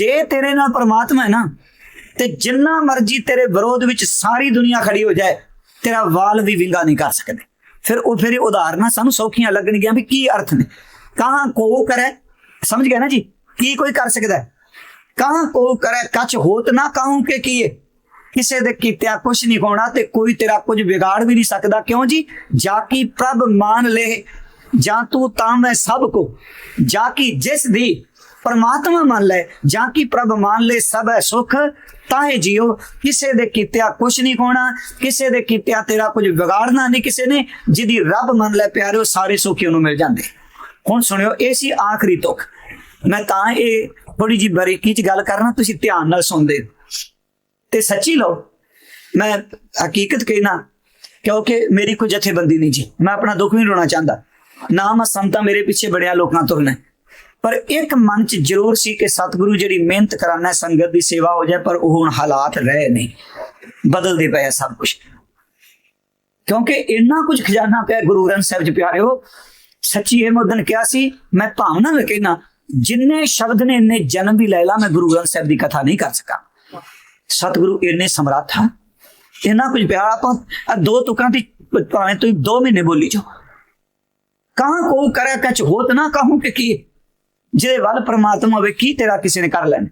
ਜੇ ਤੇਰੇ ਨਾਲ ਪਰਮਾਤਮਾ ਹੈ ਨਾ, ਤੇ ਜਿੰਨਾ ਮਰਜ਼ੀ ਤੇਰੇ ਵਿਰੋਧ ਵਿੱਚ ਸਾਰੀ ਦੁਨੀਆ ਖੜੀ ਹੋ ਜਾਏ, ਤੇਰਾ ਵਾਲ ਵੀ ਵਿੰਗਾ ਨਹੀਂ ਕਰ ਸਕਦੇ। ਫਿਰ ਉਹ ਫਿਰ ਉਦਾਹਰਨਾਂ ਸਾਨੂੰ ਸੌਖੀਆਂ ਲੱਗਣਗੀਆਂ ਵੀ ਕੀ ਅਰਥ ਨੇ। ਕਹਾਂ ਕੋ ਕਰੇ, ਸਮਝ ਗਿਆ ਨਾ ਜੀ? ਕੀ ਕੋਈ ਕਰ ਸਕਦਾ ਕਹਾਂ ਕੋ ਕਰੇ ਕੱਚ ਹੋਤ ਨਾ ਕਹੂੰ ਕਿ ਕੀਏ? ਕਿਸੇ ਦੇ ਕੀਤਿਆ ਕੁਛ ਨਹੀਂ ਹੋਣਾ ਤੇ ਕੋਈ ਤੇਰਾ ਕੁਝ ਵਿਗਾੜ ਵੀ ਨਹੀਂ ਸਕਦਾ। ਕਿਉਂ ਜੀ? ਜਾ ਕੀ ਪ੍ਰਭ ਮਾਨ ਲੈ ਜਾਂ ਤੂੰ ਤਾਂ ਮੈਂ ਸਭ ਕੋ। ਜਾ ਕੀ ਜਿਸ ਦੀ ਪਰਮਾਤਮਾ ਮੰਨ ਲੈ ਜਾਂ ਕਿ ਪ੍ਰਭ ਮੰਨ ਲੈ ਸਭ ਹੈ ਸੁਖ, ਤਾਂ ਹੈ ਜੀਓ, ਕਿਸੇ ਦੇ ਕੀਤਿਆ ਕੁਛ ਨਹੀਂ ਹੋਣਾ, ਕਿਸੇ ਦੇ ਕੀਤਿਆ ਤੇਰਾ ਕੁਝ ਵਿਗਾੜਨਾ ਨਹੀਂ ਕਿਸੇ ਨੇ, ਜਿਹਦੀ ਰੱਬ ਮੰਨ ਲੈ ਪਿਆਰਿਓ, ਸਾਰੇ ਸੁਖੀ ਉਹਨੂੰ ਮਿਲ ਜਾਂਦੇ। ਹੁਣ ਸੁਣਿਓ, ਇਹ ਸੀ ਆਖਰੀ ਤੁਕ ਮੈਂ ਤਾਂ ਇਹ ਥੋੜੀ ਜੀ ਬਰੀਕੀ ਚ ਗੱਲ ਕਰਨਾ, ਤੁਸੀਂ ਧਿਆਨ ਨਾਲ ਸੁਣਦੇ। ਤੇ ਸੱਚੀ ਲਓ, ਮੈਂ ਹਕੀਕਤ ਕਹਿਣਾ, ਕਿਉਂਕਿ ਮੇਰੀ ਕੋਈ ਜਥੇਬੰਦੀ ਨਹੀਂ ਜੀ। ਮੈਂ ਆਪਣਾ ਦੁੱਖ ਨਹੀਂ ਰੋਣਾ ਚਾਹੁੰਦਾ। ਨਾ ਮੈਂ ਸੰਤਾਂ ਮੇਰੇ ਪਿੱਛੇ ਬੜਿਆ ਲੋਕਾਂ ਤੁਰਨਾ ਹੈ। ਪਰ ਇੱਕ ਮਨ ਚ ਜ਼ਰੂਰ ਸੀ ਕਿ ਸਤਿਗੁਰੂ ਜਿਹੜੀ ਮਿਹਨਤ ਕਰਾਨਾ ਸੰਗਤ ਦੀ ਸੇਵਾ ਹੋ ਜਾਏ, ਪਰ ਉਹ ਹੁਣ ਹਾਲਾਤ ਰਹੇ ਨਹੀਂ। ਬਦਲਦੇ ਪਏ ਸਭ ਕੁਝ ਕਿਉਂਕਿ ਇੰਨਾ ਕੁਝ ਖਜ਼ਾਨਾ ਪਿਆ ਗੁਰੂ ਗ੍ਰੰਥ ਸਾਹਿਬ ਚ, ਪਿਆਰਿਓ, ਸੱਚੀ ਇਹ ਮੋਦਨ ਕਿਹਾ ਸੀ, ਮੈਂ ਭਾਵਨਾ ਨਾਲ ਕਹਿਣਾ ਜਿੰਨੇ ਸ਼ਬਦ ਨੇ, ਇੰਨੇ ਜਨਮ ਵੀ ਲੈ ਲਾ, ਮੈਂ ਗੁਰੂ ਗ੍ਰੰਥ ਸਾਹਿਬ ਦੀ ਕਥਾ ਨਹੀਂ ਕਰ ਸਕਾਂ। ਸਤਿਗੁਰੂ ਇੰਨੇ ਸਮਰੱਥ ਆ। ਇੰਨਾ ਕੁਝ ਪਿਆਰ ਆਪਾਂ ਦੋ ਤੁਕਾਂ ਦੀ, ਭਾਵੇਂ ਤੁਸੀਂ 2 ਮਹੀਨੇ ਬੋਲੀ ਜਾਓ। ਕਹਾਂ ਕੋ ਕਰੇ ਕਛ ਹੋਤ ਨਾ ਕਹੂੰ ਕਿ ਕੀ? ਜਿਹਦੇ ਵੱਲ ਪ੍ਰਮਾਤਮਾ ਹੋਵੇ, ਕੀ ਤੇਰਾ ਕਿਸੇ ਨੇ ਕਰ ਲੈਣਾ?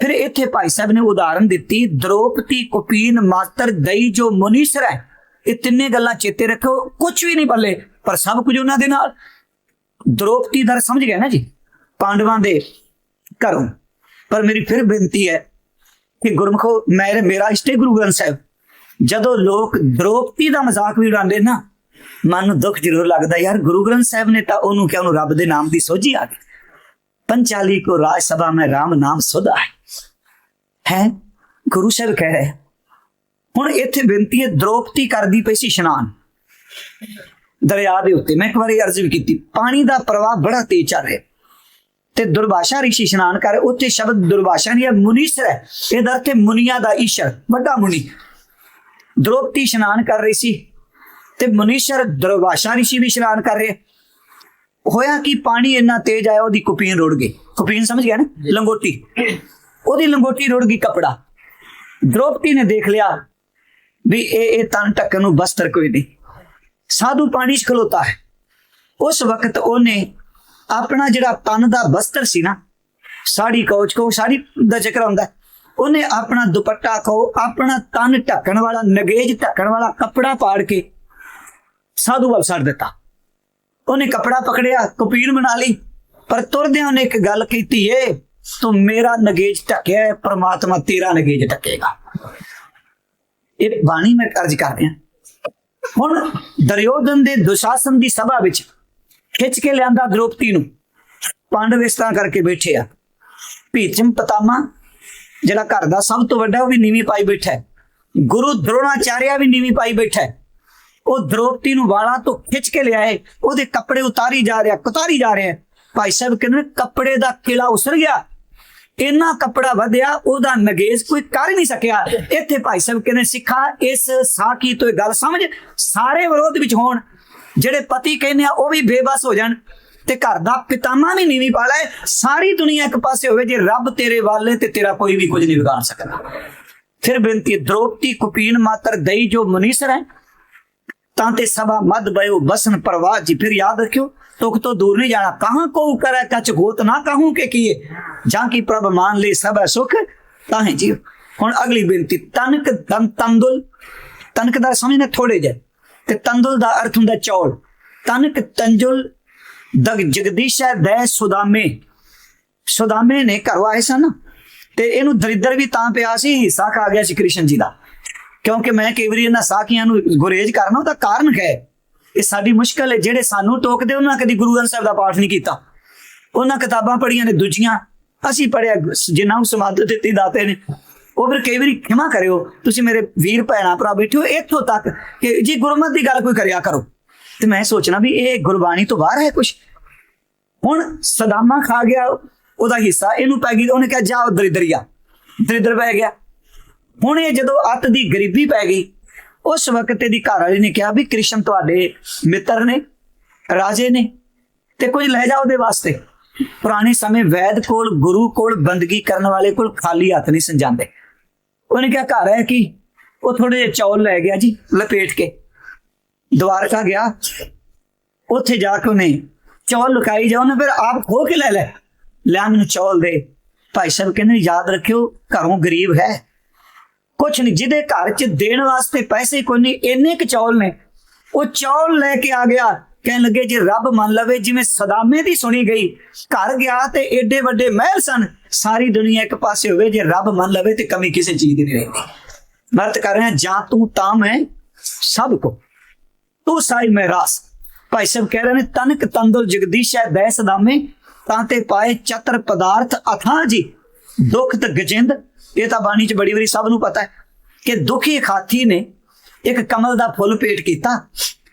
ਫਿਰ ਇੱਥੇ ਭਾਈ ਸਾਹਿਬ ਨੇ ਉਦਾਹਰਨ ਦਿੱਤੀ ਦ੍ਰੋਪਤੀ ਕੁਪੀਨ ਮਾਤਰ ਦਈ ਜੋ ਮੁਨੀਸਰ ਹੈ। ਇਹ ਤਿੰਨੇ ਗੱਲਾਂ ਚੇਤੇ ਰੱਖੋ ਕੁਝ ਵੀ ਨਹੀਂ ਬੱਲੇ ਪਰ ਸਭ ਕੁਝ ਉਹਨਾਂ ਦੇ ਨਾਲ। ਦ੍ਰੋਪਤੀ ਦਰ ਸਮਝ ਗਏ ਨਾ ਜੀ, ਪਾਂਡਵਾਂ ਦੇ ਘਰੋਂ। ਪਰ ਮੇਰੀ ਫਿਰ ਬੇਨਤੀ ਹੈ ਕਿ ਗੁਰਮਖੋ ਮੇਰੇ ਮੇਰਾ ਇਸ਼ਟੇ ਗੁਰੂ ਗ੍ਰੰਥ ਸਾਹਿਬ, ਜਦੋਂ ਲੋਕ ਦ੍ਰੋਪਤੀ ਦਾ ਮਜ਼ਾਕ ਵੀ ਉਡਾਉਂਦੇ ਨਾ, ਮਨ ਨੂੰ ਦੁੱਖ ਜ਼ਰੂਰ ਲੱਗਦਾ, ਯਾਰ ਗੁਰੂ ਗ੍ਰੰਥ ਸਾਹਿਬ ਨੇ ਤਾਂ ਉਹਨੂੰ ਕਿਹਾ, ਉਹਨੂੰ ਰੱਬ ਦੇ ਨਾਮ ਦੀ ਸੋਝੀ ਆ ਗਈ। ਪੰਚਾਲੀ ਕੋ ਰਾਜ ਸਭਾ में ਰਾਮ ਨਾਮ ਸੁਧਾ ਹੈ। ਹੈ? ਗੁਰੂ ਸਾਹਿਬ ਕਹਿ ਰਹੇ ਹੁਣ ਇੱਥੇ ਬੇਨਤੀ ਹੈ ਦ੍ਰੋਪਤੀ ਕਰਦੀ ਪਈ ਸੀ ਇਸ਼ਨਾਨ। ਦਰਿਆ ਦੇ ਉੱਤੇ ਮੈਂ ਇੱਕ ਵਾਰੀ ਅਰਜ਼ ਵੀ ਕੀਤੀ, ਪਾਣੀ ਦਾ ਪ੍ਰਵਾਹ ਬੜਾ ਤੇਜ਼ ਚੱਲ ਰਿਹਾ। ਤੇ ਦੁਰਭਾਸ਼ਾ ਰਿਸ਼ੀ ਇਸ਼ਨਾਨ ਕਰ, ਉੱਥੇ ਸ਼ਬਦ ਦੁਰਭਾਸ਼ਾ ਨਹੀਂ ਹੈ, ਮੁਨੀਸਰ ਹੈ। ਇਹਦਾ ਅਰਥ ਹੈ ਮੁਨੀਆਂ ਦਾ ਈਸ਼ਰ, ਵੱਡਾ ਮੁਨੀ। ਦ੍ਰੋਪਤੀ ਇਸ਼ਨਾਨ ਕਰ ਰਹੀ ਸੀ ਤੇ ਮੁਨੀਸ਼ਰ ਦੁਰਭਾਸ਼ਾ ਰਿਸ਼ੀ ਵੀ ਇਸ਼ਨਾਨ ਕਰ ਰਹੇ। ਹੋਇਆ ਕਿ? ਪਾਣੀ ਇੰਨਾ ਤੇਜ਼ ਆਇਆ ਉਹਦੀ ਕੁਪੀਨ ਰੁੜ ਗਈ। ਕੁਪੀਨ ਸਮਝ ਗਿਆ ਨਾ? ਲੰਗੋਟੀ। ਉਹਦੀ ਲੰਗੋਟੀ ਰੁੜ ਗਈ ਕਪੜਾ। ਦ੍ਰੋਪਦੀ ਨੇ ਦੇਖ ਲਿਆ ਵੀ ਇਹ ਇਹ ਤਨ ਢੱਕਣ ਨੂੰ ਬਸਤਰ ਕੋਈ ਨਹੀਂ। ਸਾਧੂ ਪਾਣੀ 'ਚ ਖਲੋਤਾ ਹੈ। ਉਸ ਵਕਤ ਉਹਨੇ ਆਪਣਾ ਜਿਹੜਾ ਤਨ ਦਾ ਬਸਤਰ ਸੀ ਨਾ ਸਾੜੀ ਕੋਚ ਕੋ ਸਾੜੀ ਦਾ ਜ਼ਿਕਰ ਹੁੰਦਾ। ਉਹਨੇ ਆਪਣਾ ਦੁਪੱਟਾ ਕੋ ਆਪਣਾ ਤਨ ਢੱਕਣ ਵਾਲਾ ਨਗੇਜ ਢੱਕਣ ਵਾਲਾ ਕੱਪੜਾ ਪਾੜ ਕੇ ਸਾਧੂ ਵੱਲ ਛੱਡ ਦਿੱਤਾ। ਉਹਨੇ ਕਪੜਾ ਪਕੜਿਆ, ਕਪੀਰ ਬਣਾ ਲਈ, ਪਰ ਤੁਰਦਿਆਂ ਉਹਨੇ ਇੱਕ ਗੱਲ ਕੀਤੀ ਏ, ਤੂੰ ਮੇਰਾ ਨਗੇਜ ਢੱਕਿਆ ਪ੍ਰਮਾਤਮਾ ਤੇਰਾ ਨਗੇਜ ਢੱਕੇਗਾ। ਇਹ ਬਾਣੀ ਮੈਂ ਅਰਜ਼ ਕਰ ਰਿਹਾ। ਹੁਣ ਦਰਯੋਧਨ ਦੇ ਦੁਸ਼ਾਸਨ ਦੀ ਸਭਾ ਵਿੱਚ ਖਿੱਚ ਕੇ ਲਿਆਂਦਾ ਦ੍ਰੋਪਦੀ ਨੂੰ। ਪਾਂਡਵ ਇਸ ਤਰ੍ਹਾਂ ਕਰਕੇ ਬੈਠੇ ਆ। ਭੀਚਮ ਪਤਾਮਾ, ਜਿਹੜਾ ਘਰ ਦਾ ਸਭ ਤੋਂ ਵੱਡਾ, ਉਹ ਵੀ ਨੀਵੀਂ ਪਾਈ ਬੈਠਾ ਗੁਰੂ ਦ੍ਰੋਣਾਚਾਰਿਆ ਵੀ ਨੀਵੀਂ ਪਾਈ ਬੈਠਾ ਉਹ ਦ੍ਰੋਪਦੀ ਨੂੰ ਵਾਲਾਂ ਤੋਂ ਖਿੱਚ ਕੇ ਲਿਆਏ। ਉਹਦੇ ਕੱਪੜੇ ਉਤਾਰੀ ਜਾ ਰਿਹਾ ਕੁਤਾਰੀ ਜਾ ਰਿਹਾ। ਭਾਈ ਸਾਹਿਬ ਕਹਿੰਦੇ ਨੇ, ਕੱਪੜੇ ਦਾ ਕਿਲਾ ਉਸਰ ਗਿਆ। ਇੰਨਾ ਕੱਪੜਾ ਵਧਿਆ ਉਹਦਾ ਨਗੇਜ ਕੋਈ ਕਰ ਹੀ ਨਹੀਂ ਸਕਿਆ। ਇੱਥੇ ਭਾਈ ਸਾਹਿਬ ਕਹਿੰਦੇ ਸਿੱਖਾ ਇਸ ਸਾਖੀ ਤੋਂ ਇਹ ਗੱਲ ਸਮਝ ਸਾਰੇ ਵਿਰੋਧ ਵਿੱਚ ਹੋਣ। ਜਿਹੜੇ ਪਤੀ ਕਹਿੰਦੇ ਆ ਉਹ ਵੀ ਬੇਬਸ ਹੋ ਜਾਣ। ਤੇ ਘਰ ਦਾ ਪਿਤਾਮਾ ਵੀ ਨੀਵੀਂ ਪਾ ਲੈ ਸਾਰੀ ਦੁਨੀਆ ਇੱਕ ਪਾਸੇ ਹੋਵੇ ਜੇ ਰੱਬ ਤੇਰੇ ਵਾਲੇ ਤੇ ਤੇਰਾ ਕੋਈ ਵੀ ਕੁਝ ਨਹੀਂ ਵਿਗਾੜ ਸਕਦਾ। ਫਿਰ ਬੇਨਤੀ ਹੈ, ਕੁਪੀਨ ਮਾਤਰ ਦਈ ਜੋ ਮਨੀਸਰ ਹੈ ਤਾਂ ਤੇ ਸਭਾ ਮਦ ਬਇਓ ਬਸਨ ਪ੍ਰਵਾਹ ਜੀ, ਫਿਰ ਯਾਦ ਰੱਖਿਓ ਤੁਕ ਤੋਂ ਦੂਰ ਨਹੀਂ ਜਾਣਾ। ਕਹਾਂ ਕੋ ਕਰੈ ਕਛ ਗੋਤ, ਨਾ ਕਹੂੰ ਕਿ ਕੀਏ? ਜਾਂ ਕੀ ਪ੍ਰਭ ਮਾਨ ਲੈ ਸਭ ਹੈ ਸੁਖ? ਤਾਂ ਹੈ ਹੁਣ ਅਗਲੀ ਬੇਨਤੀ, ਤਨਕ ਤੰਦੁਲ। ਤਨਕ ਦਾ ਸਮਝਣਾ ਥੋੜੇ ਜੇ ਤੇ ਤੰਦੁਲ ਦਾ ਅਰਥ ਹੁੰਦਾ ਚੌਲ। ਤਨਕ ਤੰਜੁਲ ਦਗ ਜਗਦੀਸ਼ਾ ਦੈ ਸੁਦਾਮੇ। ਸੁਦਾਮੇ ਨੇ ਘਰੋਂ ਆਏ ਸਨ। ਤੇ ਇਹਨੂੰ ਦਰਿਦਰ ਵੀ ਤਾਂ ਪਿਆ ਸੀ ਹਿੱਸਾ ਖਾ ਗਿਆ ਸੀ ਕ੍ਰਿਸ਼ਨ ਜੀ ਦਾ। ਕਿਉਂਕਿ ਮੈਂ ਕਈ ਵਾਰੀ ਇਹਨਾਂ ਸਾਖੀਆਂ ਨੂੰ ਗੁਰੇਜ ਕਰਨਾ ਉਹਦਾ ਕਾਰਨ ਹੈ। ਇਹ ਸਾਡੀ ਮੁਸ਼ਕਲ ਹੈ, ਜਿਹੜੇ ਸਾਨੂੰ ਟੋਕਦੇ, ਉਹਨਾਂ ਕਦੀ ਗੁਰੂ ਗ੍ਰੰਥ ਸਾਹਿਬ ਦਾ ਪਾਠ ਨਹੀਂ ਕੀਤਾ। ਉਹਨਾਂ ਕਿਤਾਬਾਂ ਪੜ੍ਹੀਆਂ ਨੇ ਦੂਜੀਆਂ। ਅਸੀਂ ਪੜਿਆ ਜਿਨ੍ਹਾਂ ਨੂੰ ਸਮਾਦ ਦਿੱਤੀ ਦਾਤੇ ਨੇ। ਉਹ ਫਿਰ ਕਈ ਵਾਰੀ ਖਿਮਾ ਕਰਿਓ, ਤੁਸੀਂ ਮੇਰੇ ਵੀਰ ਭੈਣਾ ਭਰਾ ਬੈਠੇ ਹੋ, ਇੱਥੋਂ ਤੱਕ ਕਿ ਜੀ ਗੁਰਮਤ ਦੀ ਗੱਲ ਕੋਈ ਕਰਿਆ ਕਰੋ। ਤੇ ਮੈਂ ਸੋਚਣਾ ਵੀ ਇਹ ਗੁਰਬਾਣੀ ਤੋਂ ਬਾਹਰ ਹੈ ਕੁਝ ਹੁਣ ਸਦਾਮਾ ਖਾ ਗਿਆ, ਉਹਦਾ ਹਿੱਸਾ ਇਹਨੂੰ ਪੈ ਗਈ, ਉਹਨੇ ਕਿਹਾ, ਜਾ ਉਹ ਦਰਿਦਰੀਆ ਦਰਿਦਰ ਪੈ ਗਿਆ। ਹੁਣ ਇਹ ਜਦੋਂ ਅੱਤ ਦੀ ਗਰੀਬੀ ਪੈ ਗਈ, ਉਸ ਵਕਤ ਇਹਦੀ ਘਰ ਵਾਲੀ ਨੇ ਕਿਹਾ ਵੀ ਕ੍ਰਿਸ਼ਨ ਤੁਹਾਡੇ ਮਿੱਤਰ ਨੇ, ਰਾਜੇ ਨੇ, ਤੇ ਕੁਝ ਲੈ ਜਾ ਉਹਦੇ ਵਾਸਤੇ। ਪੁਰਾਣੇ ਸਮੇਂ ਵੈਦ ਕੋਲ, ਗੁਰੂ ਕੋਲ ਬੰਦਗੀ ਕਰਨ ਵਾਲੇ ਕੋਲ ਖਾਲੀ ਹੱਥ ਨਹੀਂ ਸੰਜਾਂਦੇ ਉਹਨੇ ਕਿਹਾ, ਘਰ ਹੈ ਕਿ? ਉਹ ਥੋੜੇ ਜਿਹੇ ਚੌਲ ਲੈ ਗਿਆ ਜੀ, ਲਪੇਟ ਕੇ। ਦਵਾਰਕਾ ਗਿਆ। ਉੱਥੇ ਜਾ ਕੇ ਉਹਨੇ ਚੌਲ ਲੁਕਾਈ ਜਾ ਉਹਨੇ ਫਿਰ ਆਪ ਖੋ ਕੇ ਲੈ ਲੈ ਲੈ ਮੈਨੂੰ ਚੌਲ ਦੇ। ਭਾਈ ਸਾਹਿਬ ਕਹਿੰਦੇ ਯਾਦ ਰੱਖਿਓ, ਘਰੋਂ ਗਰੀਬ ਹੈ। ਕੁਛ ਨਹੀਂ, ਜਿਹਦੇ ਘਰ 'ਚ ਦੇਣ ਵਾਸਤੇ ਪੈਸੇ ਕੋਈ ਨਹੀਂ, ਇੰਨੇ ਕੁ ਚੌਲ ਨੇ। ਉਹ ਚੌਲ ਲੈ ਕੇ ਆ ਗਿਆ, ਕਹਿਣ ਲੱਗੇ ਜੇ ਰੱਬ ਮੰਨ ਲਵੇ, ਜਿਵੇਂ ਸਦਾਮੇ ਦੀ ਸੁਣੀ ਗਈ, ਘਰ ਗਿਆ ਤੇ ਏਡੇ ਵੱਡੇ ਮਹਿਲ ਸਨ, ਸਾਰੀ ਦੁਨੀਆ ਇੱਕ ਪਾਸੇ ਹੋਵੇ, ਜੇ ਰੱਬ ਮੰਨ ਲਵੇ ਤੇ ਕਮੀ ਕਿਸੇ ਚੀਜ਼ ਦੀ ਨਹੀਂ ਰਹਿੰਦੀ। ਮਰਤ ਕਰ ਰਿਹਾ, ਜਾਂ ਤੂੰ ਤਾਂ ਮੈਂ ਸਭ ਕੋ। ਤੂੰ ਸਾਈ ਮੈਂ ਰਾਸ। ਭਾਈ ਸਾਹਿਬ ਕਹਿ ਰਹੇ ਨੇ, ਤਨਕ ਤੰਦੁਲ ਜਗਦੀਸ਼ ਹੈ ਬੈ ਸਦਾਮੇ, ਤਾਂ ਤੇ ਪਾਏ ਚਤਰ ਪਦਾਰਥ ਅਥਾਂ ਜੀ ਦੁੱਖ ਤੇ ਗਜਿੰਦ। ਇਹ ਤਾਂ ਬਾਣੀ 'ਚ ਬੜੀ ਵਾਰੀ ਸਭ ਨੂੰ ਪਤਾ ਹੈ ਕਿ ਦੁਖੀ ਖਾਤੀ ਨੇ ਇੱਕ ਕਮਲ ਦਾ ਫੁੱਲ ਪੇਟ ਕੀਤਾ।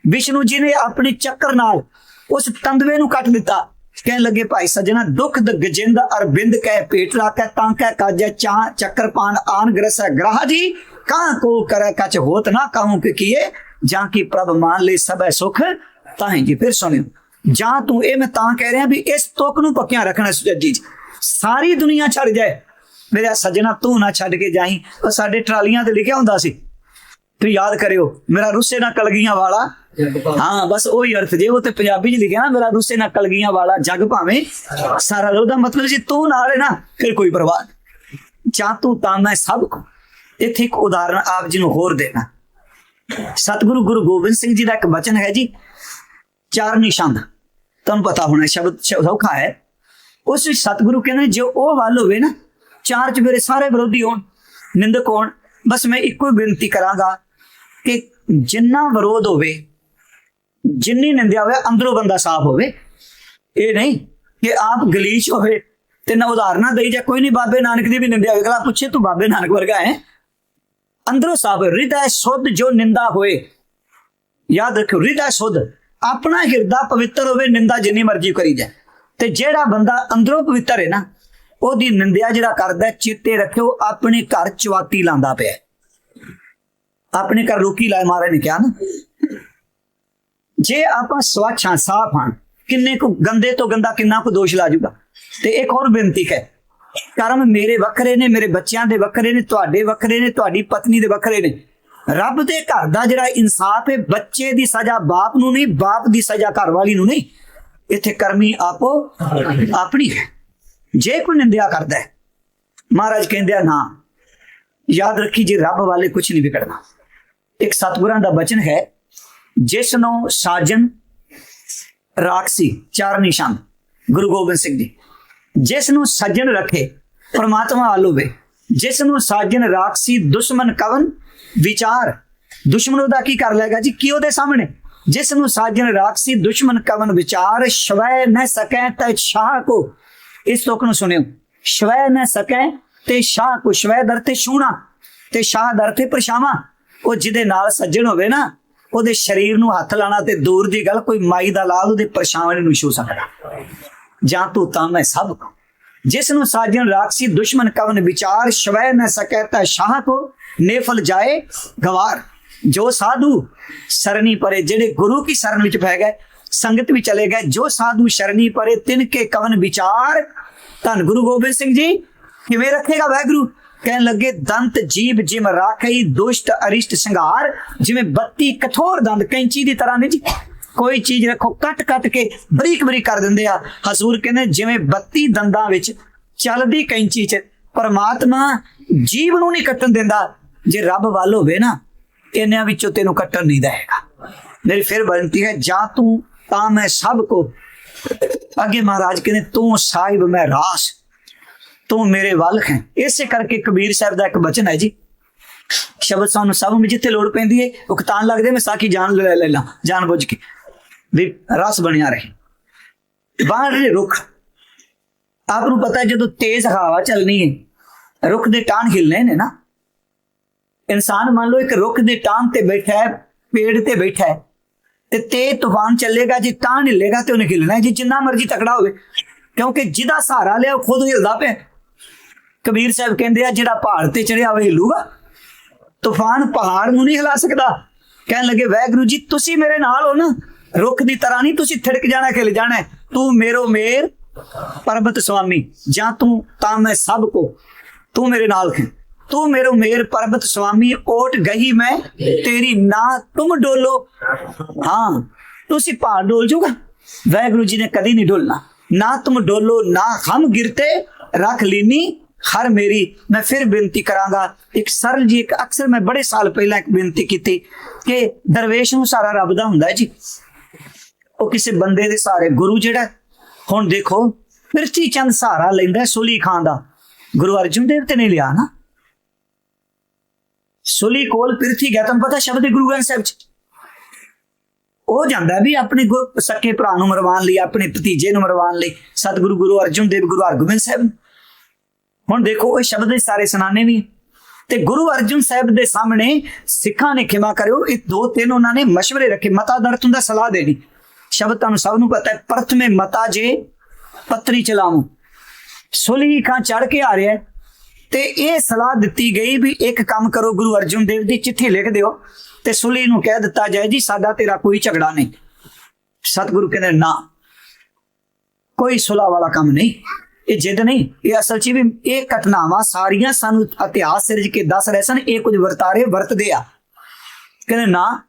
ਵਿਸ਼ਨੂੰ ਜੀ ਨੇ ਆਪਣੇ ਚੱਕਰ ਨਾਲ ਉਸ ਤੰਦਵੇ ਨੂੰ ਕੱਟ ਦਿੱਤਾ। ਕਹਿਣ ਲੱਗੇ, ਭਾਈ ਸਜਣਾ, ਦੁੱਖ ਦ ਗਜਿੰਦ ਅਰਬਿੰਦ ਕਹਿ ਪੇਟ ਰਾਖੈ ਤਾਂ ਕਹਿ ਕਾਜੈ ਚਾ ਚੱਕਰ ਪਾਨ ਆਨ ਗ੍ਰਸੈ ਗ੍ਰਾਹ ਜੀ। ਕਾਂ ਕੋ ਕਰੈ ਕਛ ਹੋਤ ਨਾ ਕਹੂੰ ਕਿ ਕੀਏ? ਜਾਂ ਕੀ ਪ੍ਰਭ ਮਾਨ ਲਈ ਸਭੈ ਸੁਖ? ਤਾਂ ਜੀ ਫਿਰ ਸੁਣਿਓ। ਜਾਂ ਤੂੰ ਇਹ ਮੈਂ ਤਾਂ ਕਹਿ ਰਿਹਾ ਵੀ ਇਸ ਤੁਕ ਨੂੰ ਪੱਕਿਆਂ ਰੱਖਣਾ ਸੁਜੱਜੀ ਜੀ। ਸਾਰੀ ਦੁਨੀਆ ਛੱਡ ਜਾਏ। ਮੇਰਾ ਸੱਜਣਾ ਤੂੰ ਨਾ ਛੱਡ ਕੇ ਜਾਈ। ਉਹ ਸਾਡੇ ਟਰਾਲੀਆਂ ਤੇ ਲਿਖਿਆ ਹੁੰਦਾ ਸੀ। ਤੂੰ ਯਾਦ ਕਰਿਓ ਮੇਰਾ ਰੁੱਸੇ ਨਾ ਕਲਗੀਆਂ ਵਾਲਾ। ਹਾਂ ਬਸ ਉਹੀ ਅਰਥ ਜੇ ਉਹ ਤੇ ਪੰਜਾਬੀ ਚ ਲਿਖਿਆ ਨਾ ਮੇਰਾ ਰੁੱਸੇ ਨਾ ਕਲਗੀਆਂ ਵਾਲਾ ਜਗ ਭਾਵੇਂ। ਸਾਰਾ ਉਹਦਾ ਮਤਲਬ ਜੇ ਤੂੰ ਨਾਲ ਹੈ ਨਾ ਫਿਰ ਕੋਈ ਪਰਵਾਹ ਜਾਂ ਤੂੰ ਤਾਂ ਮੈਂ ਸਭ ਕੋ। ਇੱਥੇ ਇੱਕ ਉਦਾਹਰਣ ਆਪ ਜੀ ਨੂੰ ਹੋਰ ਦੇਣਾ। ਸਤਿਗੁਰੂ ਗੁਰੂ ਗੋਬਿੰਦ ਸਿੰਘ ਜੀ ਦਾ ਇੱਕ ਬਚਨ ਹੈ ਜੀ ਚਾਰ ਨਿਸ਼ਾਨ ਤੁਹਾਨੂੰ ਪਤਾ ਹੋਣਾ ਸ਼ਬਦ ਸੌਖਾ ਹੈ। ਉਸ ਵਿੱਚ ਸਤਿਗੁਰੂ ਕਹਿੰਦੇ ਜੋ ਉਹ ਵੱਲ ਹੋਵੇ ਨਾ ਚਾਰ ਚ ਮੇਰੇ ਸਾਰੇ ਵਿਰੋਧੀ ਹੋਣ, ਨਿੰਦਕ ਹੋਣ। ਬਸ ਮੈਂ ਇੱਕੋ ਹੀ ਬੇਨਤੀ ਕਰਾਂਗਾ ਕਿ ਜਿੰਨਾ ਵਿਰੋਧ ਹੋਵੇ, ਜਿੰਨੀ ਨਿੰਦਿਆ ਹੋਵੇ, ਅੰਦਰੋਂ ਬੰਦਾ ਸਾਫ਼ ਹੋਵੇ। ਇਹ ਨਹੀਂ ਕਿ ਆਪ ਗਲੀਚ ਹੋਵੇ ਤੇ ਨਾ ਉਦਾਹਰਨਾਂ ਦੇਈ ਜਾ ਕੋਈ ਨਹੀਂ, ਬਾਬੇ ਨਾਨਕ ਦੀ ਵੀ ਨਿੰਦਿਆ ਹੋਵੇ। ਅਗਲਾ ਪੁੱਛੇ ਤੂੰ ਬਾਬੇ ਨਾਨਕ ਵਰਗਾ ਹੈ। ਅੰਦਰੋਂ ਸਾਫ਼ ਹਿਰਦਾ ਸੁੱਧ ਜੋ ਨਿੰਦਾ ਹੋਏ। ਯਾਦ ਰੱਖੋ ਹਿਰਦਾ ਸੁੱਧ। ਆਪਣਾ ਹਿਰਦਾ ਪਵਿੱਤਰ ਹੋਵੇ, ਨਿੰਦਾ ਜਿੰਨੀ ਮਰਜ਼ੀ ਕਰੀ ਜਾਏ। ਤੇ ਜਿਹੜਾ ਬੰਦਾ ਅੰਦਰੋਂ ਪਵਿੱਤਰ ਹੈ ਨਾ ਉਹਦੀ ਨਿੰਦਿਆ ਜਿਹੜਾ ਕਰਦਾ ਚੇਤੇ ਰੱਖਿਓ, ਆਪਣੇ ਘਰ ਚਵਾਤੀ ਲਾਂਦਾ ਪਿਆ ਆਪਣੇ ਘਰ ਰੋਕੀ ਲਾਏ ਮਾਰੇ ਨੇ ਕਿਹਾ ਨਾ, ਜੇ ਆਪਾਂ ਸਵੱਛ ਹਾਂ ਸਾਫ਼ ਹਾਂ ਕਿੰਨੇ ਕੁ ਗੰਦੇ ਤੋਂ ਗੰਦਾ ਕਿੰਨਾ ਕੁ ਦੋਸ਼ ਲਾ ਜੂਗਾ? ਤੇ ਇੱਕ ਹੋਰ ਬੇਨਤੀ ਹੈ, ਕਰਮ ਮੇਰੇ ਵੱਖਰੇ ਨੇ, ਮੇਰੇ ਬੱਚਿਆਂ ਦੇ ਵੱਖਰੇ ਨੇ, ਤੁਹਾਡੇ ਵੱਖਰੇ ਨੇ, ਤੁਹਾਡੀ ਪਤਨੀ ਦੇ ਵੱਖਰੇ ਨੇ। ਰੱਬ ਦੇ ਘਰ ਦਾ ਜਿਹੜਾ ਇਨਸਾਫ ਹੈ, ਬੱਚੇ ਦੀ ਸਜ਼ਾ ਬਾਪ ਨੂੰ ਨਹੀਂ, ਬਾਪ ਦੀ ਸਜ਼ਾ ਘਰ ਵਾਲੀ ਨੂੰ ਨਹੀਂ। ਇੱਥੇ ਕਰਮੀ ਆਪੋ ਆਪਣੀ ਹੈ। ਜੇ ਕੋਈ ਨਿੰਦਿਆ ਕਰਦਾ ਹੈ, ਮਹਾਰਾਜ ਕਹਿੰਦੇ ਆ ਨਾ, ਯਾਦ ਰੱਖੀ ਜੇ ਰੱਬ ਵਾਲੇ ਕੁਝ ਨਹੀਂ ਵਿਗੜਨਾ। ਇੱਕ ਸਤਿਗੁਰਾਂ ਦਾ ਬਚਨ ਹੈ ਜਿਸ ਨੂੰ ਸਾਜਨ ਰਾਖਸੀ, ਚਾਰ ਨਿਸ਼ਾਨ, ਗੁਰੂ ਗੋਬਿੰਦ ਸਿੰਘ ਜੀ। ਜਿਸ ਨੂੰ ਸੱਜਣ ਰੱਖੇ, ਪਰਮਾਤਮਾ ਆਲੋਵੇ ਜਿਸ ਨੂੰ ਸਾਜਨ ਰਾਖਸੀ, ਦੁਸ਼ਮਨ ਕਵਨ, ਵਿਚਾਰ। ਦੁਸ਼ਮਣ ਉਹਦਾ ਕੀ ਕਰ ਲੇਗਾ ਜੀ? ਕੀ ਉਹਦੇ ਸਾਹਮਣੇ? ਜਿਸ ਨੂੰ ਸਾਜਨ ਰਾਖਸੀ, ਦੁਸ਼ਮਨ ਕਵਨ, ਵਿਚਾਰ। ਸ਼ਵੈ ਨ ਸਕੈ ਤੈ ਸ਼ਾਹ ਕੋ। ਇਸ ਤੁਕ ਨੂੰ ਸੁਣਿਓ। ਸ਼ਵੈ ਨ ਸਕੈ ਤੇ ਸ਼ਾਹ ਕੋ ਸ਼ਵੈ ਦਰ ਤੇ ਛੂਣਾ, ਤੇ ਸ਼ਾਹ ਦਰ ਤੇ ਪਰਛਾਵਾਂ। ਉਹ ਜਿਹਦੇ ਨਾਲ ਸੱਜਣ ਹੋਵੇ ਨਾ, ਉਹਦੇ ਸਰੀਰ ਨੂੰ ਹੱਥ ਲਾਣਾ ਤੇ ਦੂਰ ਦੀ ਗੱਲ ਕੋਈ ਮਾਈ ਦਾ ਲਾਲ ਉਹਦੇ ਪਰਛਾਵੇਂ ਨੂੰ ਛੂ ਸਕਦਾ। ਜਾਂ ਤੂੰ ਤਾਂ ਮੈਂ ਸਭ ਕੋ ਜਿਸ ਨੂੰ ਸਾਜਣ ਰਾਖਸੀ ਦੁਸ਼ਮਨ ਕਵਨ ਵਿਚਾਰ, ਸ਼ਵੈ ਨ ਸਕੈ ਤਾ ਸ਼ਾਹ ਕੋ ਨੇਫਲ ਜਾਏ ਗਵਾਰ। ਜੋ ਸਾਧੂ ਸਰਨੀ ਪਰੇ ਜਿਹੜੇ ਗੁਰੂ ਕੀ ਸ਼ਰਨ ਵਿੱਚ ਪੈ ਗਏ ਸੰਗਤ ਵੀ ਚਲੇ ਗਏ, ਜੋ ਸਾਧੂ ਸ਼ਰਣੀ ਪਰੇ ਤਿਨ ਕੇ ਕਵਨ ਵਿਚਾਰ। ਧੰਨ ਗੁਰੂ ਗੋਬਿੰਦ ਸਿੰਘ ਜੀ, ਕਿਵੇਂ ਰੱਖੇਗਾ ਵਾਹਿਗੁਰੂ? ਕਹਿਣ ਲੱਗੇ, ਦੰਤ ਜੀਬ ਜਿਮ ਰਾਖਈ, ਦੁਸ਼ਟ ਅਰਿਸ਼ਟ ਸੰਘਾਰ ਜਿਵੇਂ ਬੱਤੀ ਕਠੋਰ ਦੰਦ, ਕੈਂਚੀ ਦੀ ਤਰ੍ਹਾਂ ਨੇ ਜੀ। ਕੋਈ ਚੀਜ਼ ਰੱਖੋ ਕੱਟ ਕੱਟ ਕੇ ਬਰੀਕ ਬਰੀਕ ਕਰ ਦਿੰਦੇ ਆ। ਹਜ਼ੂਰ ਕਹਿੰਦੇ, ਜਿਵੇਂ ਬੱਤੀ ਦੰਦਾਂ ਵਿੱਚ ਚੱਲਦੀ ਕੈਂਚੀ 'ਚ, ਪਰਮਾਤਮਾ ਜੀਵ ਨੂੰ ਨਹੀਂ ਕੱਟਣ ਦਿੰਦਾ। ਜੇ ਰੱਬ ਵੱਲ ਹੋਵੇ ਨਾ ਇਹਨਾਂ ਵਿੱਚੋਂ ਤੈਨੂੰ ਕੱਟਣ ਨਹੀਂ ਦੇਗਾ ਮੇਰੀ ਫਿਰ ਬੇਨਤੀ ਹੈ, ਜਾਂ ਤੂੰ ਤਾਂ ਮੈਂ ਸਭ ਕੋ ਅੱਗੇ ਮਹਾਰਾਜ ਕਹਿੰਦੇ, ਤੂੰ ਸਾਹਿਬ, ਮੈਂ ਰਾਸ। ਤੂੰ ਮੇਰੇ ਵੱਲ ਹੈ। ਇਸੇ ਕਰਕੇ ਕਬੀਰ ਸਾਹਿਬ ਦਾ ਇੱਕ ਬਚਨ ਹੈ ਜੀ। ਸ਼ਬਦ ਸਾਨੂੰ ਸਭ ਨੂੰ ਜਿੱਥੇ ਲੋੜ ਪੈਂਦੀ ਹੈ ਉਕਤਾਨ ਲੱਗਦੇ ਮੈਂ ਸਾਖੀ ਜਾਨ ਲੈ ਲੈ ਲਾਂ ਜਾਣ ਬੁੱਝ ਕੇ। ਵੀ ਰਸ ਬਣਿਆ ਰਹੇ। ਬਾਹਰ ਦੇ ਰੁੱਖ। ਆਪ ਨੂੰ ਪਤਾ ਜਦੋਂ ਤੇਜ਼ ਹਵਾ ਚੱਲਣੀ ਹੈ ਰੁੱਖ ਦੇ ਟਾਨ ਹਿਲਨੇ ਨੇ ਨਾ। ਇਨਸਾਨ ਮੰਨ ਲਓ ਇੱਕ ਰੁੱਖ ਦੇ ਟਾਨ ਤੇ ਬੈਠਾ ਹੈ, ਪੇੜ ਤੇ ਬੈਠਾ ਹੈ। ਤੇ ਤੇ ਤੂਫਾਨ ਚੱਲੇਗਾ ਜੀ, ਤਾਂ ਹਿੱਲੇਗਾ ਤੇ ਉਹਨੇ ਹਿੱਲਣਾ ਜੀ, ਜਿੰਨਾ ਮਰਜ਼ੀ ਤਕੜਾ ਹੋਵੇ। ਕਿਉਂਕਿ ਜਿਹਦਾ ਸਹਾਰਾ ਲਿਆ, ਉਹ ਖੁਦ ਹਿੱਲਦਾ ਪਿਆ। ਕਬੀਰ ਸਾਹਿਬ ਕਹਿੰਦੇ ਆ, ਜਿਹੜਾ ਪਹਾੜ ਤੇ ਚੜਿਆ ਹੋਵੇ ਹਿੱਲੂਗਾ, ਤੂਫਾਨ ਪਹਾੜ ਨੂੰ ਨਹੀਂ ਹਿਲਾ ਸਕਦਾ। ਕਹਿਣ ਲੱਗੇ ਵੈਗੁਰੂ ਜੀ, ਤੁਸੀਂ ਮੇਰੇ ਨਾਲ ਹੋ ਨਾ, ਰੁੱਖ ਦੀ ਤਰ੍ਹਾਂ ਨਹੀਂ ਤੁਸੀਂ ਥਿੜਕ ਜਾਣਾ ਖਿਲ ਜਾਣਾ ਤੂੰ ਮੇਰੋ ਮੇਰ ਪਰਬਤ ਸੁਆਮੀ ਜਾਂ ਤੂੰ, ਤਾਂ ਮੈਂ ਸਭ ਕੋ, ਤੂੰ ਮੇਰੇ ਨਾਲ ਹੈ ਤੂੰ ਮੇਰੋ ਮੇਰ ਪਰਬਤ ਸੁਆਮੀ ਓਟ ਗਈ ਮੈਂ, ਤੇਰੀ ਨਾ, ਤੁਮ ਡੋਲੋ। ਹਾਂ ਤੁਸੀਂ ਭਾਰ ਡੋਲ ਜੂਗਾ। ਵੈਗੁਰੂ ਜੀ ਨੇ ਕਦੀ ਨਹੀਂ ਡੋਲਣਾ। ਨਾ ਤੁਮ ਡੋਲੋ, ਨਾ ਹਮ ਗਿਰਤੇ, ਰੱਖ ਲੀਨੀ ਹਰ ਮੇਰੀ। ਮੈਂ ਫਿਰ ਬੇਨਤੀ ਕਰਾਂਗਾ, ਇੱਕ ਸਰਲ ਜੀ, ਇੱਕ ਅਕਸਰ ਮੈਂ ਬੜੇ ਸਾਲ ਪਹਿਲਾਂ ਇੱਕ ਬੇਨਤੀ ਕੀਤੀ ਕਿ ਦਰਵੇਸ਼ ਨੂੰ ਸਾਰਾ ਰੱਬ ਦਾ ਹੁੰਦਾ ਜੀ। ਉਹ ਕਿਸੇ ਬੰਦੇ ਦੇ ਸਾਰੇ ਗੁਰੂ ਜਿਹੜਾ, ਹੁਣ ਦੇਖੋ, ਮਿਰਚੀ ਚੰਦ ਸਹਾਰਾ ਲੈਂਦਾ ਹੈ ਸੁਲੀ ਖਾਨ ਦਾ। ਗੁਰੂ ਅਰਜਨ ਦੇਵ ਤੇ ਨਹੀਂ ਲਿਆ ਨਾ। ਸੁਲੀ ਕੋਲ ਪ੍ਰਿਥੀ ਗਿਆ ਤੁਹਾਨੂੰ ਪਤਾ ਸ਼ਬਦ ਗੁਰੂ ਗ੍ਰੰਥ ਸਾਹਿਬ ਚ? ਉਹ ਜਾਂਦਾ ਵੀ ਆਪਣੇ ਗੁਰ ਸੱਕੇ ਭਰਾ ਨੂੰ ਮਰਵਾਉਣ ਲਈ, ਆਪਣੇ ਭਤੀਜੇ ਨੂੰ ਮਰਵਾਉਣ ਲਈ, ਸਤਿਗੁਰੂ ਗੁਰੂ ਅਰਜਨ ਦੇਵ, ਗੁਰੂ ਹਰਗੋਬਿੰਦ ਸਾਹਿਬ ਹੁਣ ਦੇਖੋ ਇਹ ਸ਼ਬਦ ਦੇ ਸਾਰੇ ਸੁਣਾਣੇ ਵੀ ਤੇ ਗੁਰੂ ਅਰਜਨ ਸਾਹਿਬ ਦੇ ਸਾਹਮਣੇ ਸਿੱਖਾਂ ਨੇ ਖਿਮਾ ਕਰਿਓ, ਇਹ ਦੋ ਤਿੰਨ ਉਹਨਾਂ ਨੇ ਮਸ਼ਵਰੇ ਰੱਖੇ, ਮਤਾ ਦਰਤ ਹੁੰਦਾ ਸਲਾਹ ਦੇਣੀ। ਸ਼ਬਦ ਤੁਹਾਨੂੰ ਸਭ ਨੂੰ ਪਤਾ ਹੈ, ਪ੍ਰਥਮੇ ਮਤਾ ਜੇ ਪਤਰੀ ਚਲਾਵੋ ਸੁਲੀ ਖਾਂ ਚੜ ਕੇ ਆ ਰਿਹਾ ਹੈ। ਤੇ ਇਹ ਸਲਾਹ ਦਿੱਤੀ ਗਈ ਵੀ ਇੱਕ ਕੰਮ ਕਰੋ, ਗੁਰੂ ਅਰਜਨ ਦੇਵ ਦੀ ਚਿੱਠੀ ਲਿਖ ਦਿਓ ਤੇ ਸੁਲੀ ਨੂੰ ਕਹਿ ਦਿੱਤਾ ਜਾਏ ਜੀ, ਸਾਡਾ ਤੇਰਾ ਕੋਈ ਝਗੜਾ ਨਹੀਂ। ਸਤਿਗੁਰੂ ਕਹਿੰਦੇ, ਨਾ, ਕੋਈ ਸੁਲਾ ਵਾਲਾ ਕੰਮ ਨਹੀਂ, ਇਹ ਜਿੱਦ ਨਹੀਂ, ਇਹ ਅਸਲ 'ਚ ਵੀ ਇਹ ਘਟਨਾਵਾਂ ਸਾਰੀਆਂ ਸਾਨੂੰ ਇਤਿਹਾਸ ਸਿਰਜ ਕੇ ਦੱਸ ਰਹੇ ਸਨ, ਇਹ ਕੁਝ ਵਰਤਾਰੇ ਵਰਤਦੇ ਆ। ਕਹਿੰਦੇ, ਨਾ